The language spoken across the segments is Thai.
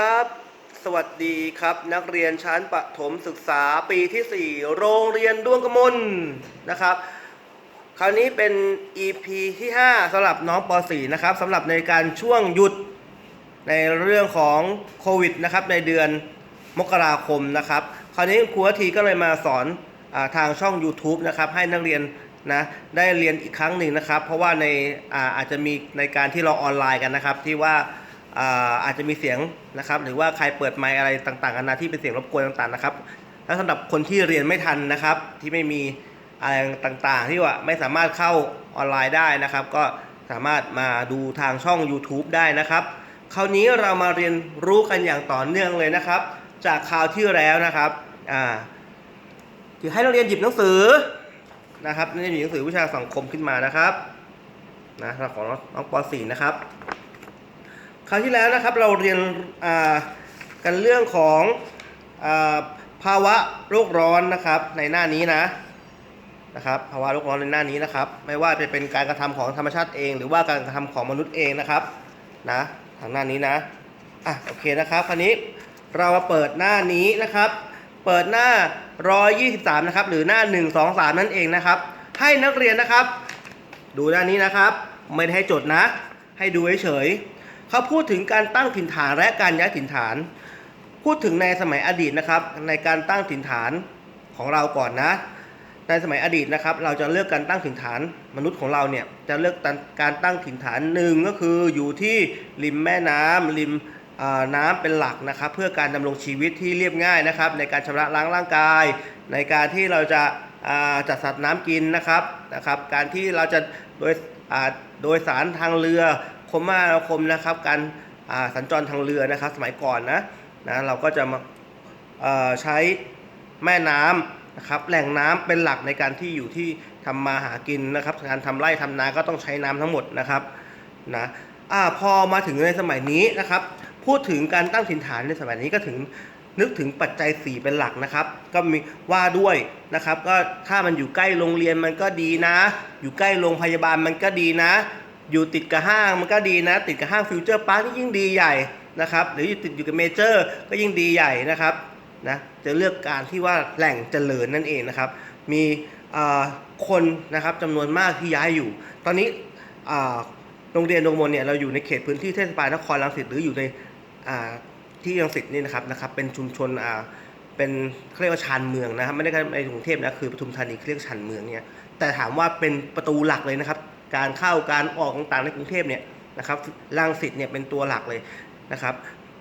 ครับ สวัสดีครับ นักเรียนชั้นประถมศึกษาปีที่ 4 โรงเรียนดวงกมลนะครับ คราวนี้เป็น EP ที่ 5สำหรับน้องป .4 นะครับสำหรับในการช่วงหยุดในเรื่องของโควิดนะครับในเดือนมกราคมนะครับ คราวนี้ครูอาทีก็เลยมาสอนอทางช่อง YouTube นะครับให้นักเรียนนะได้เรียนอีกครั้งหนึ่งนะครับ เพราะว่าในอาอาจจะมีในการที่เราออนไลน์กันนะครับที่ว่า อาจจะมีเสียงนะครับ หรือว่าใครเปิดไมค์อะไรต่างๆนานาที่เป็นเสียงรบกวนต่างๆนะครับแล้วสำหรับคนที่เรียนไม่ทันนะครับ ที่ไม่มีอะไรต่างๆ ที่ว่าไม่สามารถเข้าออนไลน์ได้นะครับ ก็สามารถมาดูทางช่อง YouTube ได้นะครับ คราวนี้เรามาเรียนรู้กันอย่างต่อเนื่องเลยนะครับ จากคราวที่แล้วนะครับอ่าที่ให้นักเรียนหยิบหนังสือนะครับนักเรียนหยิบหนังสือวิชาสังคมขึ้นมานะครับนะสำหรับของน้องป .4 นะครับ ราวที่แล้วนะครับเราเรียนกันเรื่องของอภาวะโลกร้อนนะครับในหน้านี้นะนะครับภาวะโลกร้อนในหน้านี้นะครับ ไม่ว่าจะเป็นการกระทำของธรรมชาติเอง หรือว่าการกระทำของมนุษย์เองนะครับนะทางหน้านี้นะอะโอเคนะครับคราวนี้เรามาเปิดหน้านี้นะครับ เปิดหน้า 123 นะครับ หรือหน้า 1 2 3 นั่นเองนะครับ ให้นักเรียนนะครับ ดูด้านนี้นะครับ ไม่ได้ให้จดนะ ให้ดูเฉยๆ เขาพูดถึงการตั้งถิ่นฐานและการย้ายถิ่นฐาน พูดถึงในสมัยอดีตนะครับ ในการตั้งถิ่นฐานของเราก่อนนะ ในสมัยอดีตนะครับ เราจะเลือกการตั้งถิ่นฐานมนุษย์ของเราเนี่ยจะเลือกการตั้งถิ่นฐานหนึ่งก็คืออยู่ที่ริมแม่น้ำริมน้ำเป็นหลักนะครับ เพื่อการดำรงชีวิตที่เรียบง่ายนะครับ ในการชำระล้างร่างกาย ในการที่เราจะาจัดสัตว์น้ำกินนะครับนะครับ การที่เราจะโดยโดยสารทางเรือ คมนาคมนะครับ การสัญจรทางเรือนะครับ สมัยก่อนนะนะเราก็จะมาใช้แม่น้ำนะครับแหล่งน้ำเป็นหลักในการที่อยู่ที่ทำมาหากินนะครับ การทำไร่ทำนาก็ต้องใช้น้ำทั้งหมดนะครับนะอ่าพอมาถึงในสมัยนี้นะครับ พูดถึงการตั้งถิ่นฐานในสมัยนี้ก็ถึงนึกถึงปัจจัย 4 เป็นหลักนะครับ ก็มีว่าด้วยนะครับ ก็ถ้ามันอยู่ใกล้โรงเรียนมันก็ดีนะ อยู่ใกล้โรงพยาบาลมันก็ดีนะ อยู่ติดกับห้างมันก็ดีนะ ติดกับห้างฟิวเจอร์พาร์คนี่ยิ่งดีใหญ่นะครับ หรืออยู่ติดอยู่กับเมเจอร์ก็ยิ่งดีใหญ่นะครับนะจะเลือกการที่ว่าแหล่งเจริญนั่นเองนะครับ มีคนนะครับจำนวนมากที่ย้ายอยู่ ตอนนี้โรงเรียนดวงมนเนี่ยเราอยู่ในเขตพื้นที่เทศบาลนครรังสิตหรืออยู่ในที่รังสิตนี่นะครับนะครับ เป็นชุมชนเป็นเขาเรียกว่าชานเมืองนะครับ ไม่ได้ในกรุงเทพนะคือปทุมธานีเขาเรียกชานเมืองเนี่ยแต่ถามว่าเป็นประตูหลักเลยนะครับ การเข้าการออกต่างๆในกรุงเทพเนี่ยนะครับรังสิตเนี่ยเป็นตัวหลักเลยนะครับ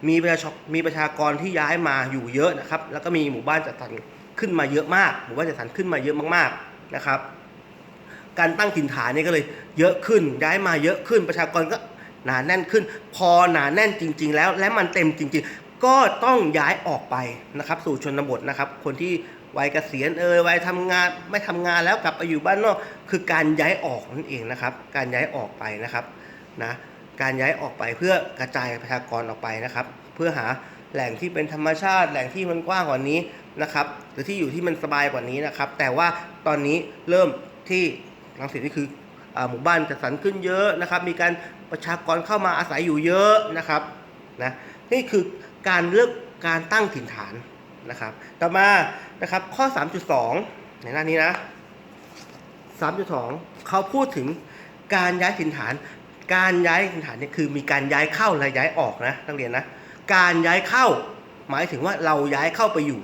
มีประชามีประชากรที่ย้ายมาอยู่เยอะนะครับ แล้วก็มีหมู่บ้านจัดสรรขึ้นมาเยอะมากหมู่บ้านจัดสรรขึ้นมาเยอะมากๆนะครับ การตั้งถิ่นฐานเนี่ยก็เลยเยอะขึ้นย้ายมาเยอะขึ้นประชากรก็หนาแน่นขึ้น พอหนาแน่นจริง ๆ แล้วและมันเต็มจริง ๆ ก็ต้องย้ายออกไปนะครับ สู่ชนบทนะครับ คนที่ วัยเกษียณเอ่ยวัยทำงานไม่ทำงานแล้วกลับไปอยู่บ้านนอก คือการย้ายออกนั่นเองนะครับ การย้ายออกไปนะครับนะการย้ายออกไปเพื่อกระจายประชากรออกไปนะครับ เพื่อหาแหล่งที่เป็นธรรมชาติ แหล่งที่มันกว้างกว่านี้นะครับ หรือที่อยู่ที่มันสบายกว่านี้นะครับ แต่ว่าตอนนี้เริ่มที่รังสิตนี่คืออหมู่บ้านจัดสรรขึ้นเยอะนะครับ มีการประชากรเข้ามาอาศัยอยู่เยอะนะครับนะนี่คือการเลือกการตั้งถิ่นฐาน นะครับ ต่อมานะครับข้อ 3.2 ในหน้านี้นะ 3.2 เขาพูดถึงการย้ายถิ่นฐาน การย้ายถิ่นฐานเนี่ยคือมีการย้ายเข้าและย้ายออกนะนักเรียนนะ การย้ายเข้าหมายถึงว่าเราย้ายเข้าไปอยู่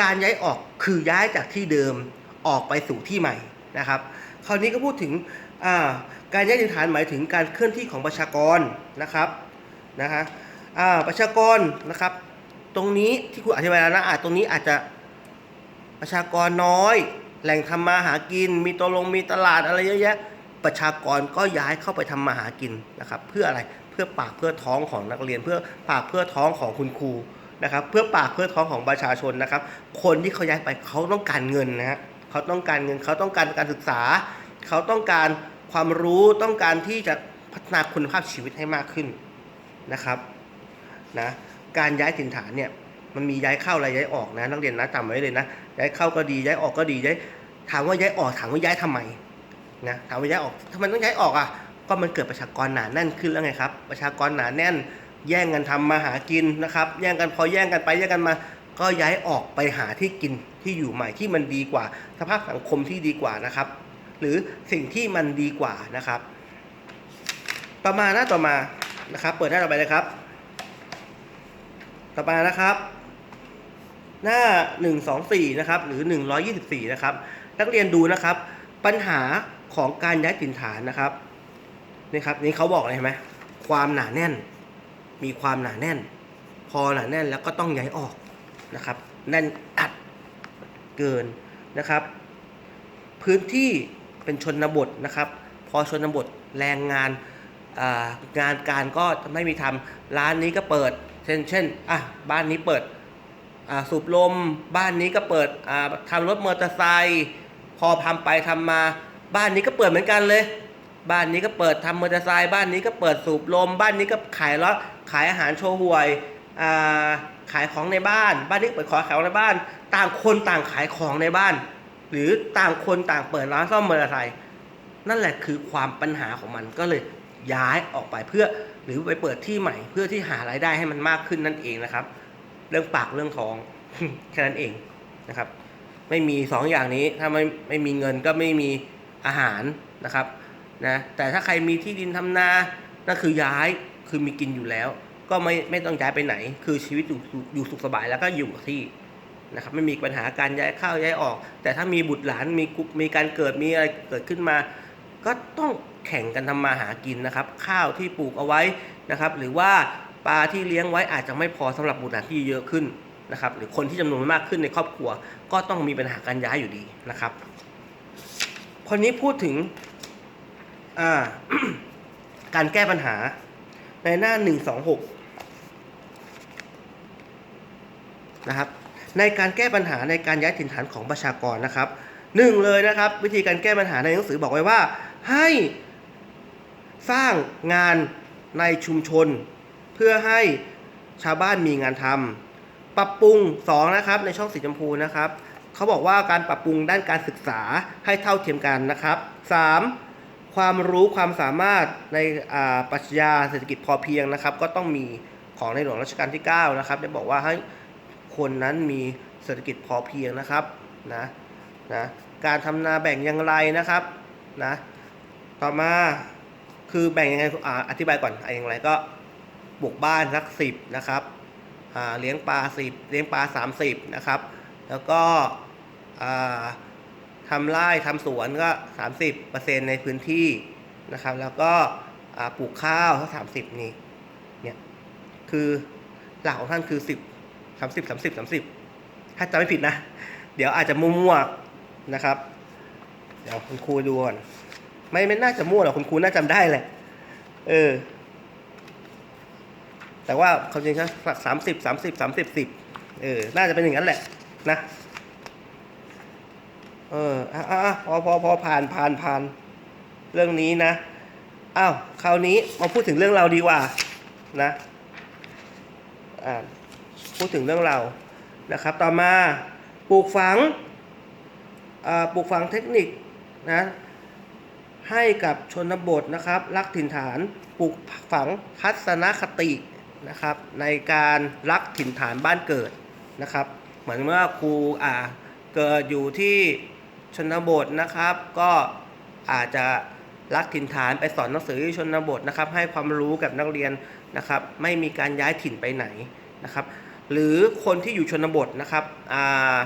การย้ายออกคือย้ายจากที่เดิมออกไปสู่ที่ใหม่นะครับ คราวนี้ก็พูดถึงการย้ายถิ่นฐานหมายถึงการเคลื่อนที่ของประชากรนะครับนะฮะประชากรนะครับ ตรงนี้ที่คุณอธิบายแล้วนะอาจตรงนี้อาจจะประชากรน้อย แหล่งทำมาหากิน มีตัวลงมีตลาดอะไรเยอะแยะ ประชากรก็ย้ายเข้าไปทำมาหากินนะครับ เพื่ออะไรเพื่อปากเพื่อท้องของนักเรียน เพื่อปากเพื่อท้องของคุณครูนะครับ เพื่อปากเพื่อท้องของประชาชนนะครับ คนที่เขาย้ายไปเขาต้องการเงินนะฮะเขาต้องการเงินเขาต้องการการศึกษา เขาต้องการความรู้ต้องการที่จะพัฒนาคุณภาพชีวิตให้มากขึ้นนะครับนะ การย้ายถิ่นฐานเนี่ยมันมีย้ายเข้าและย้ายออกนะนักเรียนนะจำไว้เลยนะย้ายเข้าก็ดีย้ายออกก็ดีย้ายถามว่าย้ายออกถามว่าย้ายทำไมนะถามว่าย้ายออกทำไมต้องย้ายออกอะก็มันเกิดประชากรหนาแน่นขึ้นแล้วไงครับ ประชากรหนาแน่น แย่งกันทำมาหากินนะครับ แย่งกันพอแย่งกันไปแย่งกันมา ก็ย้ายออกไปหาที่กินที่อยู่ใหม่ที่มันดีกว่า สภาพสังคมที่ดีกว่านะครับ หรือสิ่งที่มันดีกว่านะครับต่อมาหน้าต่อมานะครับ เปิดหน้าต่อไปเลยครับ ต่อมานะครับ หน้า 124 นะครับ หรือ 124 นะครับ นักเรียนดูนะครับ ปัญหาของการย้ายถิ่นฐานนะครับนี่ครับนี่เขาบอกอะไรเห็นไหมความหนาแน่น มีความหนาแน่น พอหนาแน่นแล้วก็ต้องย้ายออกนะครับ แน่นอัดเกินนะครับ พื้นที่เป็นชนบทนะครับ พอชนบทแรงงานงานการก็ไม่มีทำร้านนี้ก็เปิด เช่นเช่นอะบ้านนี้เปิดอ่าสูบลม บ้านนี้ก็เปิดอ่าทำรถมอเตอร์ไซค์พอทำไปทำมา บ้านนี้ก็เปิดเหมือนกันเลย บ้านนี้ก็เปิดทำมอเตอร์ไซค์บ้านนี้ก็เปิดสูบลม บ้านนี้ก็ขายรถขายอาหารโชห่วยอ่าขายของในบ้าน บ้านนี้เปิดขอขายของในบ้าน ต่างคนต่างขายของในบ้าน หรือต่างคนต่างเปิดร้านซ่อมมอเตอร์ไซค์นั่นแหละคือความปัญหาของมันก็เลย ย้ายออกไปเพื่อหรือไปเปิดที่ใหม่เพื่อที่หารายได้ให้มันมากขึ้นนั่นเองนะครับ เรื่องปากเรื่องท้องแค่นั้นเองนะครับ ไม่มีสองอย่างนี้ถ้าไม่ไม่มีเงินก็ไม่มีอาหารนะครับนะแต่ถ้าใครมีที่ดินทำนานั่นคือย้ายคือมีกินอยู่แล้ว ก็ไม่ไม่ต้องย้ายไปไหน คือชีวิตอยู่อยู่สุขสบายแล้วก็อยู่กับที่นะครับไม่มีปัญหาการย้ายเข้าย้ายออก แต่ถ้ามีบุตรหลานมีมีการเกิดมีอะไรเกิดขึ้นมา ก็ต้อง แข่งกันทำมาหากินนะครับ ข้าวที่ปลูกเอาไว้นะครับ หรือว่าปลาที่เลี้ยงไว้อาจจะไม่พอสำหรับบุตรหลานที่เยอะขึ้นนะครับ หรือคนที่จำนวนมากขึ้นในครอบครัว ก็ต้องมีปัญหาการย้ายอยู่ดีนะครับคนนี้พูดถึงาการแก้ปัญหาในหน้า 126 นะครับ ในการแก้ปัญหาในการย้ายถิ่นฐานของประชากรนะครับหนึ่งเลยนะครับ วิธีการแก้ปัญหาในหนังสือบอกไว้ว่า ให้ สร้างงานในชุมชน เพื่อให้ชาวบ้านมีงานทำปรับปรุงสองนะครับในช่องสีชมพูนะครับเขาบอกว่าการปรับปรุงด้านการศึกษาให้เท่าเทียมกันนะครับสามความรู้ความสามารถในอ่าปรัชญาเศรษฐกิจพอเพียงนะครับ ก็ต้องมีของในหลวงรัชกาลที่ 9 นะครับได้บอกว่าให้คนนั้นมีเศรษฐกิจพอเพียงนะครับนะนะการทำนาแบ่งอย่างไรนะครับนะต่อมา คือแบ่งยังไงออธิบายก่อนอย่างไรก็ปลูกบ้านสักสิบนะครับเลี้ยงปลาสิบเลี้ยงปลาสามสิบนะครับ แล้วก็อ่าทำไร่ทำสวนก็สามสิบเปอร์เซ็นในพื้นที่นะครับ แล้วก็ปลูกข้าวสักสามสิบนี่เนี่ยคือหลักของท่านคือสิบสามสิบสามสิบสามสิบถ้าจำไม่ผิดนะ เดี๋ยวอาจจะมั่วๆนะครับ เดี๋ยวคุณครูดูก่อน ไม่ไม่น่าจะมั่วหรอกคุณครูน่าจำได้แหละ เออ แต่ว่าเขาจริงๆสักสามสิบสามสิบสามสิบสิบเออ น่าจะเป็นอย่างนั้นแหละ นะ เอออะอะอะพอพอพอผ่านผ่านผ่านเรื่องนี้นะอ้าวคราวนี้มาพูดถึงเรื่องเราดีกว่า นะอ่าพูดถึงเรื่องเรานะครับ ต่อมาปลูกฝังอ่าปลูกฝังเทคนิคนะ ให้กับชนบทนะครับ รักถิ่นฐานปลูกฝังทัศนคตินะครับ ในการรักถิ่นฐานบ้านเกิดนะครับ เหมือนเมื่อครูอ่าเกิดอยู่ที่ชนบทนะครับ ก็อาจจะรักถิ่นฐานไปสอนหนังสือที่ชนบทนะครับ ให้ความรู้กับนักเรียนนะครับ ไม่มีการย้ายถิ่นไปไหนนะครับ หรือคนที่อยู่ชนบทนะครับอ่า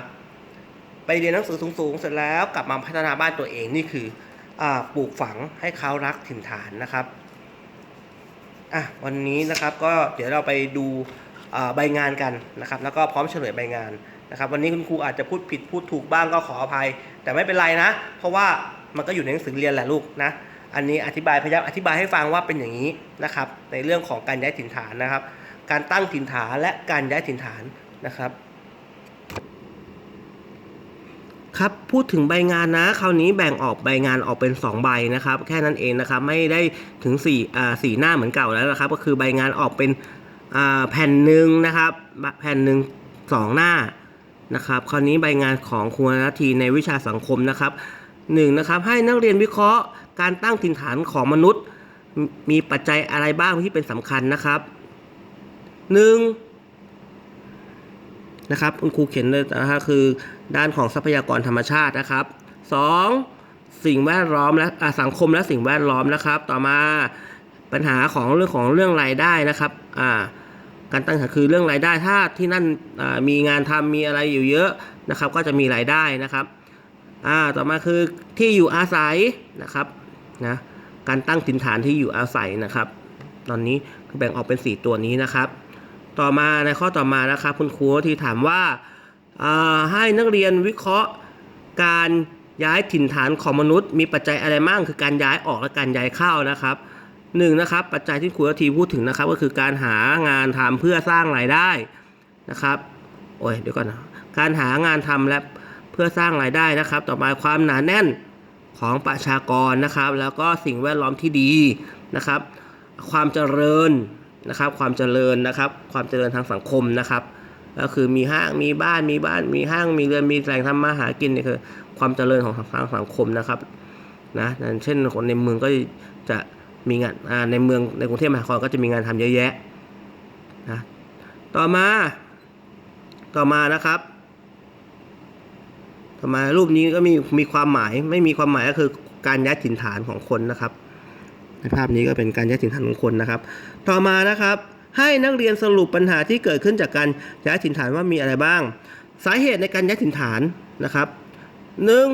ไปเรียนหนังสือสูงๆเสร็จแล้วกลับมาพัฒนาบ้านตัวเองนี่คือ ปลูกฝังให้เขารักถิ่นฐานนะครับอะวันนี้นะครับก็เดี๋ยวเราไปดูใบงานกันนะครับ แล้วก็พร้อมเฉลยใบงานนะครับ วันนี้คุณครูอาจจะพูดผิดพูดถูกบ้างก็ขออภัย แต่ไม่เป็นไรนะ เพราะว่ามันก็อยู่ในหนังสือเรียนแหละลูกนะอันนี้อธิบายพยายามอธิบายให้ฟังว่าเป็นอย่างนี้นะครับ ในเรื่องของการย้ายถิ่นฐานนะครับ การตั้งถิ่นฐานและการย้ายถิ่นฐานนะครับ ครับพูดถึงใบงานนะ คราวนี้แบ่งออกใบงานออกเป็น 2 ใบนะครับ แค่นั้นเองนะครับไม่ได้ถึง4อ่าสี่หน้าเหมือนเก่าแล้วนะครับ ก็คือใบงานออกเป็นอ่าแผ่นหนึ่งนะครับ แผ่นหนึ่งสองหน้านะครับคราวนี้ใบงานของครูนาทีในวิชาสังคมนะครับหนึ่งนะครับให้นักเรียนวิเคราะห์การตั้งถิ่นฐานของมนุษย์ มีปัจจัยอะไรบ้างที่เป็นสำคัญนะครับห นะครับคุณครูเขียนเลยนะฮะคือด้านของทรัพยากรธรรมชาตินะครับสองสิ่งแวดล้อมและสังคมและสิ่งแวดล้อมนะครับ ต่อมาปัญหาของเรื่องของเรื่องรายได้นะครับอ่าการตั้งหาคือเรื่องรายได้ถ้าที่นั่นมีงานทำมีอะไรอยู่เยอะนะครับ ก็จะมีรายได้นะครับอ่าต่อมาคือที่อยู่อาศัยนะครับนะการตั้งถิ่นฐานที่อยู่อาศัยนะครับ ตอนนี้แบ่งออกเป็น 4 ตัวนี้นะครับ ต่อมาในข้อต่อมานะครับคุณครูที่ถามว่าาให้นักเรียนวิเคราะห์การย้ายถิ่นฐานของมนุษย์ มีปัจจัยอะไรบ้างคือการย้ายออกและการย้ายเข้านะครับหนึ่งนะครับปัจจัยที่ครูทีพูดถึงนะครับ ก็คือการหางานทำเพื่อสร้างรายได้นะครับโอ้ยเดี๋ยวก่อนนะการหางานทำและเพื่อสร้างรายได้นะครับ ต่อมาความหนาแน่นของประชากรนะครับ แล้วก็สิ่งแวดล้อมที่ดีนะครับ ความเจริญ นะครับ ความเจริญนะครับ ความเจริญทางสังคมนะครับ ก็คือมีห้างมีบ้านมีบ้านมีห้างมีเรือนมีแหล่งทำมาหากินนี่คือความเจริญของทางสังคมนะครับนะเช่นคนในเมืองก็จะมีงานในเมืองในกรุงเทพมหานครก็จะมีงานทำเยอะแยะนะต่อมา ต่อมานะครับ ต่อมารูปนี้ก็มีมีความหมายไม่มีความหมายก็คือการย้ายถิ่นฐานของคนนะครับ ในภาพนี้ก็เป็นการย้ายถิ่นฐานของคนนะครับ ต่อมานะครับ ให้นักเรียนสรุปปัญหาที่เกิดขึ้นจากการย้ายถิ่นฐานว่ามีอะไรบ้าง สาเหตุในการย้ายถิ่นฐานนะครับหนึ่ง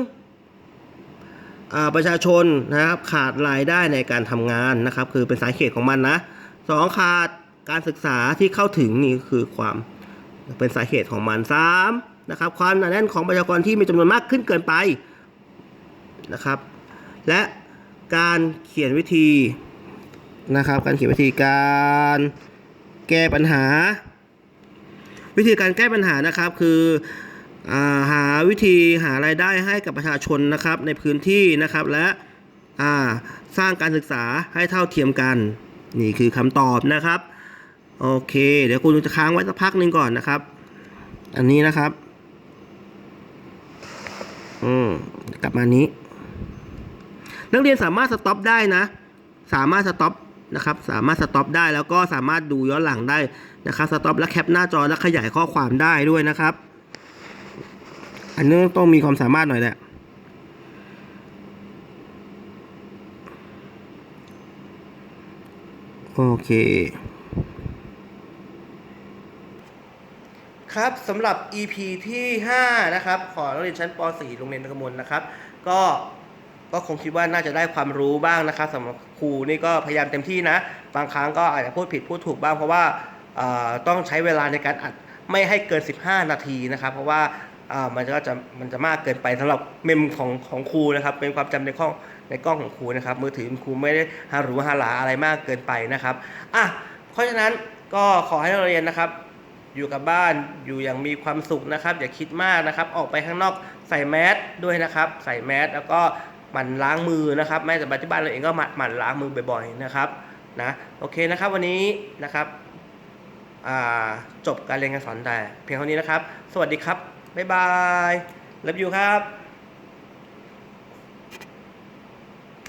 ประชาชนนะครับขาดรายได้ในการทำงานนะครับ คือเป็นสาเหตุของมันนะสองขาดการศึกษาที่เข้าถึงนี่คือความเป็นสาเหตุของมันสามนะครับ ความหนาแน่นของประชากรที่มีจำนวนมากขึ้นเกินไปนะครับ และ การเขียนวิธีนะครับ การเขียนวิธีการแก้ปัญหา วิธีการแก้ปัญหานะครับคือาหาวิธีหารายได้ให้กับประชาชนนะครับในพื้นที่นะครับและาสร้างการศึกษาให้เท่าเทียมกัน นี่คือคำตอบนะครับโอเค เดี๋ยวคุณจะค้างไว้สักพักหนึ่งก่อนนะครับ อันนี้นะครับ อืมกลับมานี้ นักเรียนสามารถสต็อปได้นะ สามารถสต็อปนะครับ สามารถสต็อปได้แล้วก็สามารถดูย้อนหลังได้นะครับสต็อปและแคปหน้าจอและขยายข้อความได้ด้วยนะครับ อันนี้ต้องมีความสามารถหน่อยแหละโอเคครับสำหรับ EP ที่ 5 นะครับ ขอนักเรียนชั้นป .4 โรงเรียนกมลนะครับ ก็ ก็คงคิดว่าน่าจะได้ความรู้บ้างนะครับสำหรับครูนี่ก็พยายามเต็มที่นะ บางครั้งก็อาจจะพูดผิดพูดถูกบ้าง เพราะว่าต้องใช้เวลาในการอัดไม่ให้เกิน 15 นาทีนะครับ เพราะว่าามันก็จะมันจะมากเกินไปสำหรับเมมของของครูนะครับ เป็นความจำในข้องในกล้องของครูนะครับ มือถือครูไม่ได้ฮาหรูฮาหลาอะไรมากเกินไปนะครับอะเพราะฉะนั้นก็ขอให้นักเรียนนะครับ อยู่กับบ้านอยู่อย่างมีความสุขนะครับ อย่าคิดมากนะครับ ออกไปข้างนอกใส่แมสด้วยนะครับ ใส่แมสแล้วก็ หมั่นล้างมือนะครับแม้แต่ปัจจุบันเราเองก็หมั่นหมั่นล้างมือบ่อยๆนะครับนะโอเคนะครับวันนี้นะครับจบการเรียนการสอนแต่เพียงเท่านี้นะครับ สวัสดีครับบ๊ายบายรับอยูครับ